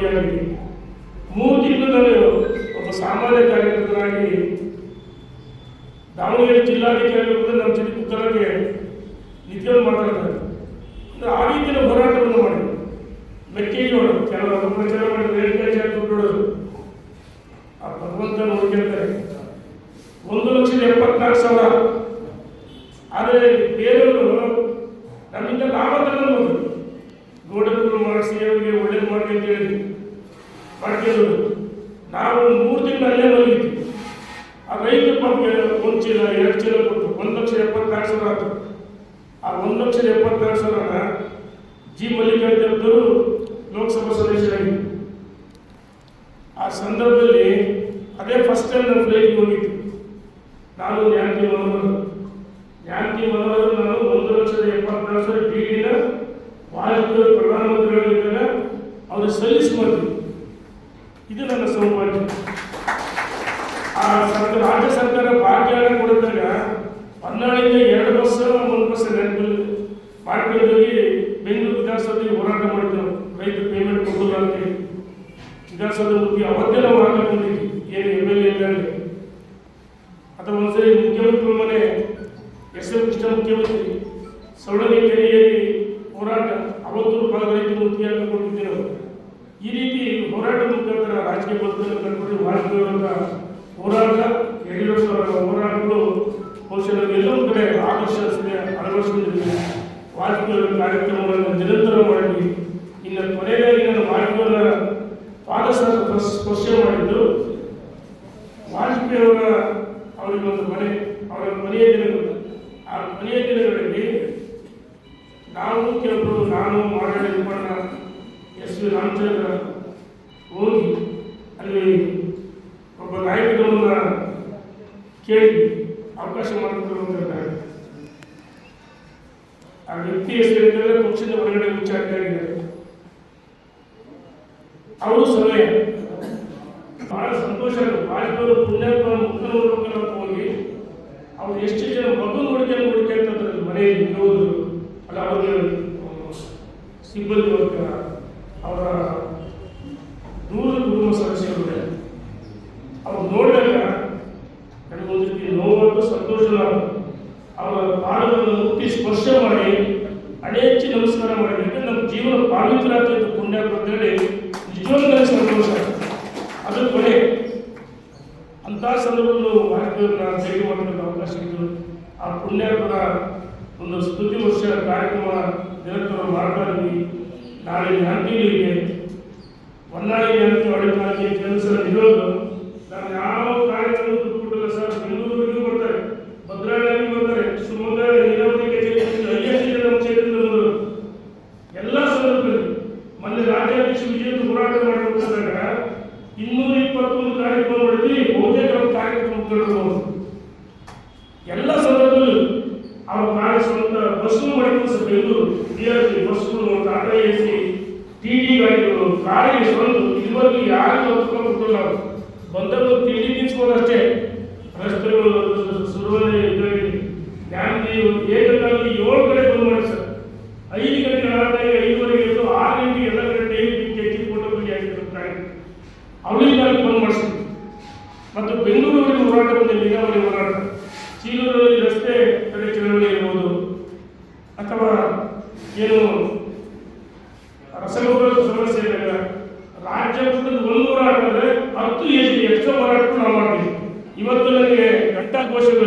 ಭಾಗಿಯಾಗಿದ್ದೀನಿ ಮೂರು ತಿಂಗಳಲ್ಲಿ ಒಬ್ಬ ಸಾಮಾನ್ಯ ಕಾರ್ಯಕರ್ತನಾಗಿ ದಾವಣಗೆರೆ ಜಿಲ್ಲಾಧಿಕಾರಿ ನಮ್ಮ ಜಿಲ್ಲೆ ಉತ್ತರಕ್ಕೆ ನಿತ್ಯವನ್ನು ಮಾತಾಡ್ತಾರೆ ಆ ರೀತಿಯ ಹೋರಾಟವನ್ನು ಮಾಡಿ ಮೆಕ್ಕೆಜೋಳ ಕೆಲವರು ಪ್ರಚಾರ ಮಾಡಿ ರೇಣುಕಾಚಾರ್ಯ ದುಡ್ಡು ಹೊಡೆದ್ರು. ಆ ಭಗವಂತ ನೋಡ್ಕೊಳ್ತಾರೆ ಒಂದು ಲಕ್ಷದ ಎಪ್ಪತ್ನಾಲ್ಕು ಸಾವಿರ. ಆದರೆ ಬೇರೆಯವರು ನಮ್ಮಿಂದ ಲಾಭ ತಗೊಂಡು ಮಾಡಿಸಿ ಅವರಿಗೆ ಒಳ್ಳೇದು ಮಾಡಿ ಅಂತ ಹೇಳಿ ಮಾಡ್ಕೊಂಡು ನಾವು ಮೂರು ತಿಂಗಳು ಅಲ್ಲೇ ಮಲಗಿದ್ವಿ. ಆ ರೈತ ಪಾಪ ಒಂದು ಚೀಲ, ಎರಡು ಚೀಲ ಕೊಟ್ಟು ಒಂದು ಲಕ್ಷ ಎಪ್ಪತ್ನಾಲ್ಕು ಸಾವಿರ ಆಯ್ತು ಆ ಒಂದು ಲಕ್ಷದ ಎಪ್ಪತ್ನಾಲ್ಕು ಸಾವಿರನ ಜಿ ಮಲ್ಲಿಕಾರ್ಜುನವರು ಲೋಕಸಭಾ ಸದಸ್ಯರಾಗಿದ್ದರು ಆ ಸಂದರ್ಭದಲ್ಲಿ ಅದೇ ಫಸ್ಟ್ ಟೈಮ್ ನಾನು ಫ್ಲೈಟ್ಗೆ ಹೋಗಿದ್ದು. ನಾನು ನ್ಯಾನ್ಕಿ ಮನೋಹರ್. ನ್ಯಾನ್ಕಿ ಮನೋಹರ್ ನಾನು ಒಂದು ಲಕ್ಷದ ಎಪ್ಪತ್ನಾಲ್ಕು ಸಾವಿರ ಡಿ ಡಿನ ವಾಜಪೇಯಿ ಪ್ರಧಾನಮಂತ್ರಿಗಳಿದ್ದಾಗ ಅವರು ಸಲ್ಲಿಸುವಂತೆ ಇದು ನನ್ನ ಸೌಭಾಗ್ಯ ಆ ಸರ್ಕಾರ, ರಾಜ್ಯ ಸರ್ಕಾರ ಭಾಗ್ಯನ ಕೊಡಿದಾಗ ಹೊನ್ನಾಳಿಂದ ಎರಡು ಬಸ್ ಒಂದು ಬಸ್ ನೆನಪಲ್ಲಿ ಮಾಡ್ಕೊಂಡು ಹೋಗಿ ಬೆಂಗಳೂರು ವಿಧಾನಸಭೆಗೆ ಹೋರಾಟ ಮಾಡಿದ್ದೆವು ರೈತರು ಪೇಮೆಂಟ್ ಕೊಡೋಲ್ಲ ಅಂತೇಳಿ ವಿಧಾನಸೌಧ ಮುಖ್ಯ ಅವತ್ತೇ ನಾವು ಹಾಕೊಂಡಿದ್ವಿ ಏನು ಎಂ ಎಲ್ ಎ ಇದ್ದಾರೆ ಅಥವಾ ಒಂದ್ಸರಿ ಮುಖ್ಯಮಂತ್ರಿ ಮನೆ ಎಸ್ ಎಂ ಕೃಷ್ಣ ಮುಖ್ಯಮಂತ್ರಿ ಸೌಳನಿ ಕೆರೆಯಲ್ಲಿ ಹೋರಾಟ. ಅವತ್ತು ಭಾಗ ರೈತರು ಮುಖ್ಯ ಕೊಟ್ಟಿದ್ದೆ ನಾವು ಈ ರೀತಿ ಹೋರಾಟ ಮುಖಾಂತರ ರಾಜಕೀಯ ಬದುಕನ್ನು ಕಂಡುಕೊಂಡು ವಾಜಪೇಯಿ ಅವರ ಹೋರಾಟ ಯಡಿಯೂರಪ್ಪ ಅವರ ಹೋರಾಟಗಳು ಬಹುಶಃ ಎಲ್ಲೊಂದು ಕಡೆ ಆದರ್ಶ ಅಳವಡಿಸಿಕೊಂಡಿದ್ದೀವಿ ವಾಜಪೇಯಿ ಅವರ ಕಾರ್ಯಕ್ರಮಗಳನ್ನು ನಿರಂತರ ಮಾಡಿ, ಇನ್ನು ಕೊನೆಯಲ್ಲಿ ನಾನು ವಾಜಪೇಯಿ ಅವರ ಪಾದ ಸ್ಪರ್ಶ ಸ್ಪರ್ಶ ಮಾಡಿದ್ದು ವಾಜಪೇಯಿ ಅವರ ಅವರಿಗೆ ಒಂದು ಮನೆ ಅವರ ಕೊನೆಯ ದಿನಗಳು ಆ ಕೊನೆಯ ದಿನಗಳಲ್ಲಿ ನಾವು ಕೆಲವರು ನಾನು ಮಾಡಾಡಿ ನಿರ್ಮಾಣ ಎಸ್ ವಿ ರಾಮಚಂದ್ರ ಹೋಗಿ ಅಲ್ಲಿ ಒಬ್ಬ ನಾಯಕರನ್ನ ಕೇಳಿ ಅವಕಾಶ ಮಾಡಿಕೊಡು ಅಂತ ಹೇಳ್ತಾರೆ. ಆ ವ್ಯಕ್ತಿ ಹೆಸರು ಹೇಳಿದ್ರೆ ಪಕ್ಷದ ಹೊರಗಡೆ ಉಚ್ಚಾರಿಯಾಗಿದ್ದಾರೆ ಅವರು ಸಮಯ. ಬಹಳ ಸಂತೋಷ ವಾಜಪೇಯಿ ಪುಣ್ಯಾತ್ಮ ಮುಖ ನೋಡ್ಬೇಕಲ್ಲ ಅಂತ ಹೋಗಿ ಅವ್ರು ಎಷ್ಟು ಜನ ಮಗು ನೋಡ್ಕೊಂಡು ನೋಡ್ಕೊಂತಂದ್ರೆ ಮನೆಯಲ್ಲಿ ಇರೋದು ಅಲ್ಲ ಅವ್ರಿಗೆ ಸಿಬ್ಬಂದಿ ವರ್ಗ, ಅವರ ದೂರದ ಕುಟುಂಬ ಸದಸ್ಯರು ಅವ್ರು ನೋಡಿದಾಗ ನನಗೊಂದು ರೀತಿ ನೋವು ಸಂತೋಷ ಅವರ ಪಾದಗಳನ್ನು ಮುಟ್ಟಿ ಸ್ಪರ್ಶ ಮಾಡಿ ಅಡೇಚ್ಚಿ ನಮಸ್ಕಾರ ಮಾಡಬೇಕು ನಮ್ಮ ಜೀವನ ಪಾವಿತ್ರ ಆಗ್ತೈತೆ ಪುಣ್ಯ ಅಂತ ಹೇಳಿ ನನಗೆ ಸಂತೋಷ. ಅದು ಕೊನೆ. ಅಂಥ ಸಂದರ್ಭದಲ್ಲೂ ಮಾಹಿತಿಯನ್ನು ಭೇಟಿ ಮಾಡೋದಕ್ಕೆ ಅವಕಾಶ ಇತ್ತು ಆ ಪುಣ್ಯಾತ್ಮರ ಒಂದು ಸ್ತುತಿ ವರ್ಷ ಕಾರ್ಯಕ್ರಮ ನಿರಂತರ ಮಾಡ್ತಾ ಇದ್ವಿ ನಾಳೆ ಇದೆ. ಹೊನ್ನಾಳಿ ಜ್ಞಾನಪಿ ಹೊಡಿತಾಗಿ ಕೆಲಸ ಇರೋದು ಮಾಡಬೇಕಾದಾಗ ಇನ್ನೂರ ಇಪ್ಪತ್ತೊಂದು ಕಾರ್ಯಕ್ರಮ ಮಾಡಿದ್ವಿ ಬಹುತೇಕ ನಮ್ಮ ಕಾರ್ಯಕ್ರಮ ಮುಗಿದ್ರು ಎಲ್ಲ ಸಂದರ್ಭದಲ್ಲೂ ಅವರು ಕಾರ್ಯ ಸ್ವಂತ ಬಸ್ಸು ಮಾಡಿದ್ರು sir Bengaluru. B R C ಬಸ್ಸುಗಳು Tata A C T D ಗಾಡಿಗಳು ಕಾರಿಗೆ ಸ್ವಂತ, ಇದುವರೆಗೂ ಯಾರು ಒಪ್ಕೊಂಡು ಕೊಟ್ಟಿಲ್ಲ ಟಿ ಬಂದವರು ತಿಂಡಿ ತಿನ್ಸ್ಬೋದಷ್ಟೇ ರಸ್ತೆಗಳು ಸುರುವಲ್ಲಿ ಇದ್ರಲ್ಲಿ ಜ್ಞಾನದಿ ಏಕಕಾಲದಲ್ಲಿ ಏಳು ಕಡೆ ಬಂದ್ ಮಾಡಿ ಸರ್ ಐದು ಗಂಟೆ ಆರನೇ ಐದುವರೆಗೆ ಎದ್ದು ಆರು ಗಂಟೆಗೆ ಎಲ್ಲ ಕಡೆ ಟೈಮ್ ಹೆಚ್ಚಿ ಫೋಟೋ ಬಿಡಿ ಆಗಿರ್ತಾರೆ ಅವಳಿಂದ ಅಲ್ಲಿ ಬಂದ್ ಮಾಡಿಸ್ತೀವಿ ಮತ್ತು ಬೆಂಗಳೂರಿಗೆ ಹೋರಾಟ ಬಂದ ನೀರಾವರಿ ಹೋರಾಟ ಚೀಲೂರಲ್ಲಿ ರಸ್ತೆ ತಡೆ ಚಳವಳಿ ಇರ್ಬೋದು. ಅಥವಾ ಏನು ರಸಗೊಬ್ಬರದ ಸಮಸ್ಯೆ ಇದ್ದಾಗ ರಾಜ್ಯ ಮಟ್ಟದ ಒಂದು ಹೋರಾಟ ಅಂದರೆ ಹತ್ತು ಎಷ್ಟು ಎಷ್ಟೋ ಹೋರಾಟಗಳು ನಾವು ಮಾಡ್ತೀವಿ. ಇವತ್ತು ನನಗೆ ಘಂಟಾಘೋಷಗಳು